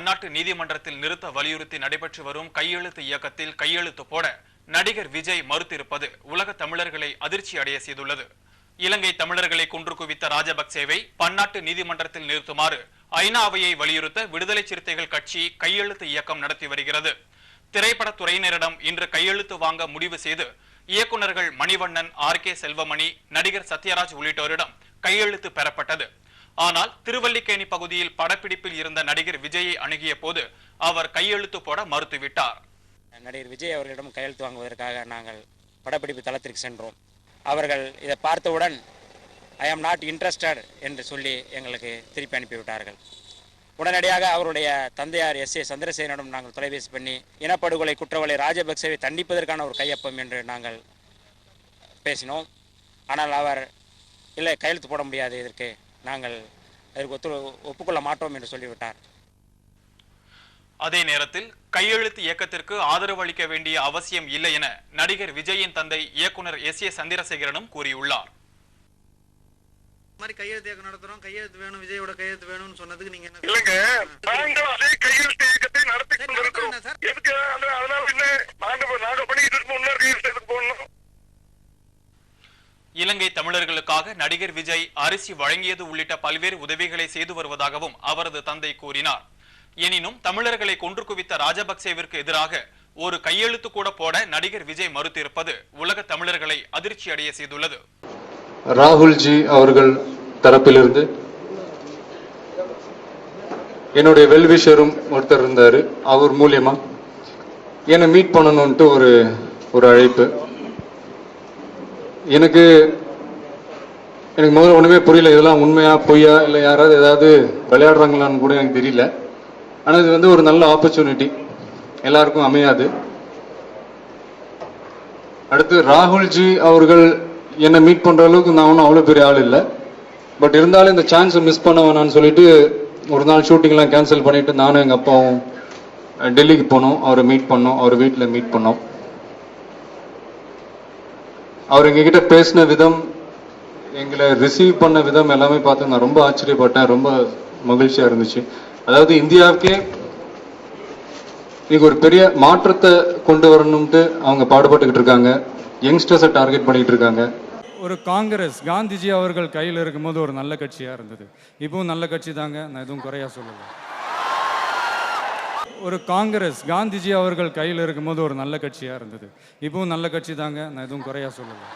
பன்னாட்டு நீதிமன்றத்தில் நிறுத்த வலியுறுத்தி நடைபெற்று வரும் கையெழுத்து இயக்கத்தில் கையெழுத்து போட நடிகர் விஜய் மறுத்திருப்பது உலக தமிழர்களை அதிர்ச்சி அடைய செய்துள்ளது. இலங்கை தமிழர்களை குன்று குவித்த ராஜபக்சேவை பன்னாட்டு நீதிமன்றத்தில் நிறுத்துமாறு ஐநாவையை வலியுறுத்த விடுதலை சிறுத்தைகள் கட்சி கையெழுத்து இயக்கம் நடத்தி வருகிறது. திரைப்படத் துறையினரிடம் இன்று கையெழுத்து வாங்க முடிவு செய்து இயக்குநர்கள் மணிவண்ணன் ஆர் கே செல்வமணி நடிகர் சத்யராஜ் உள்ளிட்டோரிடம் கையெழுத்து பெறப்பட்டது. ஆனால் திருவல்லிக்கேணி பகுதியில் படப்பிடிப்பில் இருந்த நடிகர் விஜயை அணுகிய போது அவர் கையெழுத்து போட மறுத்துவிட்டார். நடிகர் விஜய் அவர்களிடம் கையெழுத்து வாங்குவதற்காக நாங்கள் படப்பிடிப்பு தளத்திற்கு சென்றோம். அவர்கள் இதை பார்த்தவுடன் ஐ ஆம் நாட் இன்ட்ரெஸ்டட் என்று சொல்லி எங்களுக்கு திருப்பி அனுப்பிவிட்டார்கள். உடனடியாக அவருடைய தந்தையார் எஸ். ஏ. சந்திரசேகரனிடம் நாங்கள் தொலைபேசி பண்ணி இனப்படுகொலை குற்றவாளி ராஜபக்சேவை தண்டிப்பதற்கான ஒரு கையொப்பம் என்று நாங்கள் பேசினோம். ஆனால் அவர் இல்லை கையெழுத்து போட முடியாது இதற்கு நாங்கள் இதற்கு ஒத்து ஒப்புக்கொள்ள மாட்டோம் என்று சொல்லிவிட்டார். அதே நேரத்தில் கையெழுத்து இயக்கத்திற்கு ஆதரவு அளிக்க வேண்டிய அவசியம் இல்லை என நடிகர் விஜயின் தந்தை இயக்குனர் எஸ் ஏ சந்திரசேகரனும் கூறியுள்ளார். மாதிரி கையெழுத்து இயக்கம் நடத்துறோம். கையெழுத்து வேணும் விஜயோட கையெழுத்து வேணும்னு சொன்னதுக்கு நீங்க என்ன இல்லைங்க நாங்கள் அதே கையெழுத்து இலங்கை தமிழர்களுக்காக நடிகர் விஜய் அரிசி வழங்கியது உள்ளிட்ட பல்வேறு உதவிகளை செய்து வருவதாகவும் அவரது தந்தை கூறினார். எனினும் தமிழர்களை கொன்று குவித்த ராஜபக்சேவிற்கு எதிராக ஒரு கையெழுத்து கூட போட நடிகர் விஜய் மறுத்திருப்பது உலக தமிழர்களை அதிர்ச்சி அடைய செய்துள்ளது. ராகுல்ஜி அவர்கள் தரப்பிலிருந்து என்னுடைய வெல்விஷரும் ஒருத்தர் இருந்தார். அவர் மூலியமா என்னை மீட் பண்ணணும்ட்டு ஒரு ஒரு அழைப்பு. எனக்கு எனக்கு முதல்ல ஒன்றுமே புரியல. இதெல்லாம் உண்மையா பொய்யா இல்லை யாராவது ஏதாவது விளையாடுறாங்களான்னு கூட எனக்கு தெரியல. ஆனால் இது வந்து ஒரு நல்ல ஆப்பர்ச்சுனிட்டி எல்லாருக்கும் அமையாது. அடுத்து ராகுல்ஜி அவர்கள் என்னை மீட் பண்ணுற அளவுக்கு நான் ஒன்றும் அவ்வளோ பெரிய ஆள் இல்லை. பட் இருந்தாலும் இந்த சான்ஸை மிஸ் பண்ண வேணான்னு சொல்லிட்டு ஒரு நாள் ஷூட்டிங்லாம் கேன்சல் பண்ணிட்டு நானும் எங்கள் அப்பாவும் டெல்லிக்கு போனோம். அவரை மீட் பண்ணோம். அவர் வீட்டில் மீட் பண்ணோம். அவர் எங்ககிட்ட பேசின விதம் எங்களை ரிசீவ் பண்ண விதம் எல்லாமே பார்த்து நான் ரொம்ப ஆச்சரியப்பட்டேன். ரொம்ப மகிழ்ச்சியா இருந்துச்சு. அதாவது இந்தியாவுக்கே இன்னைக்கு ஒரு பெரிய மாற்றத்தை கொண்டு வரணும்ட்டு அவங்க பாடுபட்டுக்கிட்டு இருக்காங்க. யங்ஸ்டர்ஸை டார்கெட் பண்ணிட்டு இருக்காங்க. ஒரு காங்கிரஸ் காந்திஜி அவர்கள் கையில் இருக்கும்போது ஒரு நல்ல கட்சியாக இருந்தது. இப்பவும் நல்ல கட்சி தாங்க. நான் எதுவும் குறையா சொல்லலை. ஒரு காங்கிரஸ் காந்திஜி அவர்கள் கையில் இருக்கும்போது ஒரு நல்ல கட்சியாக இருந்தது. இப்பவும் நல்ல கட்சி தாங்க. நான் எதுவும் குறையா சொல்லலை.